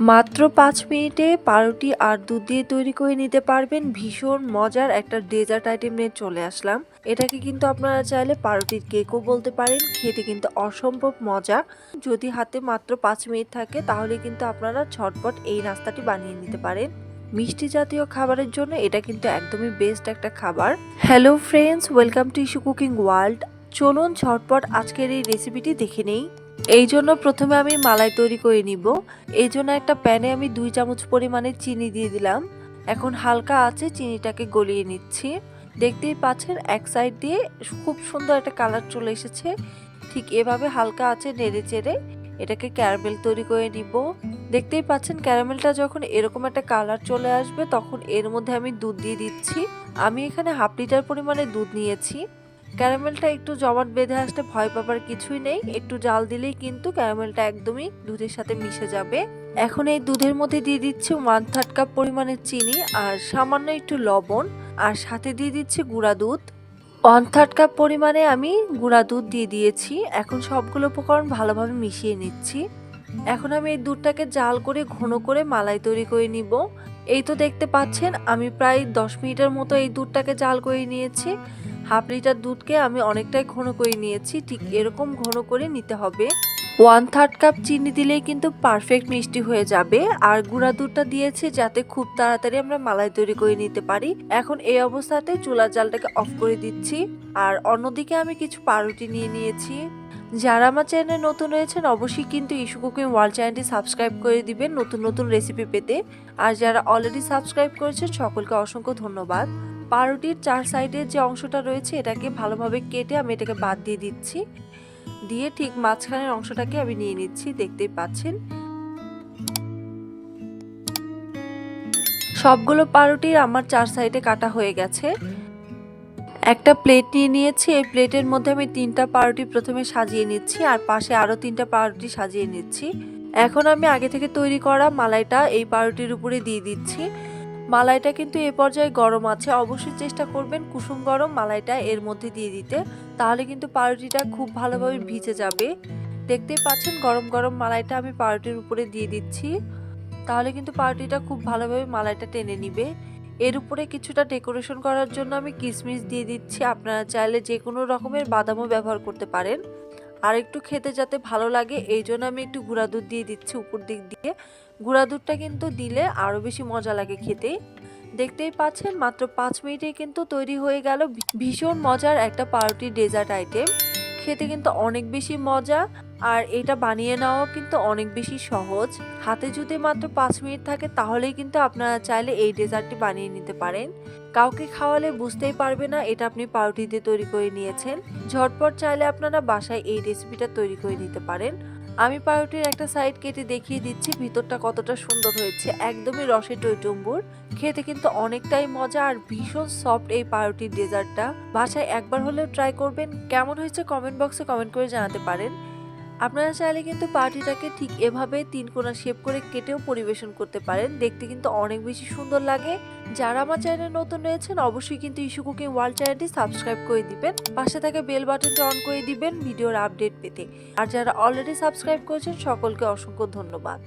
মাত্র পাঁচ মিনিটে পাউরুটি আর দুধ দিয়ে তৈরি করে নিতে পারবেন। ভীষণ মজার একটা ডেজার্ট আইটেম নিয়ে চলে আসলাম। এটাকে কিন্তু আপনারা চাইলে পাউরুটির কেকও বলতে পারেন। খেতে কিন্তু অসম্ভব মজা। যদি হাতে মাত্র পাঁচ মিনিট থাকে, তাহলে কিন্তু আপনারা ঝটপট এই নাস্তাটি বানিয়ে নিতে পারেন। মিষ্টি জাতীয় খাবারের জন্য এটা কিন্তু একদমই বেস্ট একটা খাবার। Hello friends welcome to Issue Cooking World চলুন ঝটপট আজকের এই রেসিপিটি দেখে নেই। এই জন্য প্রথমে আমি মালাই তৈরি করে নিব। এই জন্য একটা প্যানে আমি দুই চামচ পরিমাণে চিনি দিয়ে দিলাম। এখন হালকা আছে, চিনিটাকে গলিয়ে নিচ্ছি। দেখতেই পাচ্ছেন, এক সাইড দিয়ে খুব সুন্দর একটা কালার চলে এসেছে। ঠিক এভাবে হালকা আছে, নেড়ে চেড়ে এটাকে ক্যারামেল তৈরি করে নিব। দেখতেই পাচ্ছেন, ক্যারামেলটা যখন এরকম একটা কালার চলে আসবে, তখন এর মধ্যে আমি দুধ দিয়ে দিচ্ছি। আমি এখানে হাফ লিটার পরিমাণে দুধ নিয়েছি। ক্যারামেলটা একটু জমাট বেঁধে আসতে ভয় পাবার কিছুই নেই। একটু জাল দিলেই কিন্তু ক্যারামেলটা একদমই দুধের সাথে মিশে যাবে। এখন এই দুধের মধ্যে দিয়ে দিচ্ছি ওয়ান থার্ড কাপ পরিমাণের চিনি আর সামান্য একটু লবণ আর সাথে দিয়ে দিচ্ছি গুঁড়া দুধ। ওয়ান থার্ড কাপ পরিমাণে আমি গুঁড়া দুধ দিয়ে দিয়েছি। এখন সবগুলো উপকরণ ভালোভাবে মিশিয়ে নিচ্ছি। এখন আমি এই দুধটাকে জাল করে ঘন করে মালাই তৈরি করে নিব। এই তো দেখতে পাচ্ছেন, আমি প্রায় দশ মিনিটের মতো এই দুধটাকে জাল করে নিয়েছি। হাফ লিটার দুধকে আমি অনেকটাই ঘন করে নিয়েছি, ঠিক এরকম ঘন করে নিতে হবে। ওয়ান থার্ড কাপ চিনি দিলেই কিন্তু পারফেক্ট মিষ্টি হয়ে যাবে, আর গুঁড়া দুধটা দিয়েছি যাতে খুব তাড়াতাড়ি আমরা মালাই তৈরি করে নিতে পারি। এখন এই অবস্থাতে চুলার জালটাকে অফ করে দিচ্ছি, আর অন্যদিকে আমি কিছু পাউরুটি নিয়ে নিয়েছি। যারা আমার চ্যানেলে নতুন রয়েছেন, অবশ্যই কিন্তু ইস্যু কুকিং ওয়ার্ল্ড চ্যানেলটি সাবস্ক্রাইব করে দিবেন নতুন নতুন রেসিপি পেতে। আর যারা অলরেডি সাবস্ক্রাইব করেছেন, সকলকে অসংখ্য ধন্যবাদ। পাউরুটির চার সাইডের যে অংশটা রয়েছে, এটাকে ভালোভাবে কেটে আমি এটাকে বাদ দিয়ে দিচ্ছি। দিয়ে ঠিক মাঝখানের অংশটাকে আমি নিয়ে নিচ্ছি, দেখতেই পাচ্ছেন। সবগুলো পাউরুটির আমার চার সাইডে কাটা হয়ে গেছে। একটা প্লেট নিয়ে নিয়েছি, এই প্লেটের মধ্যে আমি তিনটা পাউরুটি প্রথমে সাজিয়ে নিচ্ছি, আর পাশে আরও তিনটা পাউরুটি সাজিয়ে নিচ্ছি। এখন আমি আগে থেকে তৈরি করা মালাইটা এই পাউরুটির উপরে দিয়ে দিচ্ছি। মালাইটা কিন্তু এ পর্যায়ে গরম আছে। অবশ্যই চেষ্টা করবেন কুসুম গরম মালাইটা এর মধ্যে দিয়ে দিতে। তাহলে কিন্তু পাউরুটিটা খুব ভালোভাবে ভিজে যাবে। দেখতেই পাচ্ছেন গরম গরম মালাইটা আমি পাউরুটির উপরে দিয়ে দিচ্ছি। তাহলে কিন্তু পাউরুটিটা খুব ভালোভাবে মালাইটা টেনে নিবে। এর উপরে কিছুটা ডেকোরেশন করার জন্য আমি কিশমিশ দিয়ে দিচ্ছি। আপনারা চাইলে যে কোনো রকমের বাদামও ব্যবহার করতে পারেন। আর একটু খেতে যাতে ভালো লাগে, এই জন্য আমি একটু গুঁড়া দুধ দিয়ে দিচ্ছি উপর দিক দিয়ে। গুঁড়া দুধটা কিন্তু দিলে আরও বেশি মজা লাগে খেতে। দেখতেই পাচ্ছেন, মাত্র পাঁচ মিনিটে কিন্তু তৈরি হয়ে গেল ভীষণ মজার একটা পাউরুটি ডেজার্ট আইটেম খেতে কিন্তু অনেক বেশি মজা, আর এটা বানিয়ে নেওয়াও কিন্তু অনেক বেশি সহজ। হাতে যদি মাত্র পাঁচ মিনিট থাকে, তাহলেই কিন্তু আপনারা চাইলে এই ডেজার্টটি বানিয়ে নিতে পারেন। কাউকে খাওয়ালে বুঝতেই পারবে না, এটা আপনি পাউরুটি দিয়ে তৈরি করে নিয়েছেন। ঝটপট চাইলে আপনারা বাসায় এই রেসিপিটা তৈরি করে নিতে পারেন। আমি পাউরুটির একটা সাইড কেটে দেখিয়ে দিচ্ছি, ভিতরটা কতটা সুন্দর হয়েছে। একদমই রসে টইটুম্বুর খেতে কিন্তু অনেকটাই মজা আর ভীষণ সফট এই পাউরুটির ডেজার্টটা। বাসায় একবার হলেও ট্রাই করবেন। কেমন হয়েছে কমেন্ট বক্সে কমেন্ট করে জানাতে পারেন। আপনারা চাইলে কিন্তু পাউরুটিটাকে ঠিক এভাবে তিন কোনা শেপ করে কেটেও পরিবেশন করতে পারেন। দেখতে কিন্তু অনেক বেশি সুন্দর লাগে। যারা আমার চ্যানেলে নতুন রয়েছেন, অবশ্যই কিন্তু ইস্যু কুকিং ওয়ার্ল্ড চ্যানেলটি সাবস্ক্রাইব করে দিবেন। পাশে থাকা বেল বাটনটি অন করে দিবেন ভিডিওর আপডেট পেতে। আর যারা অলরেডি সাবস্ক্রাইব করেছেন, সকলকে অসংখ্য ধন্যবাদ।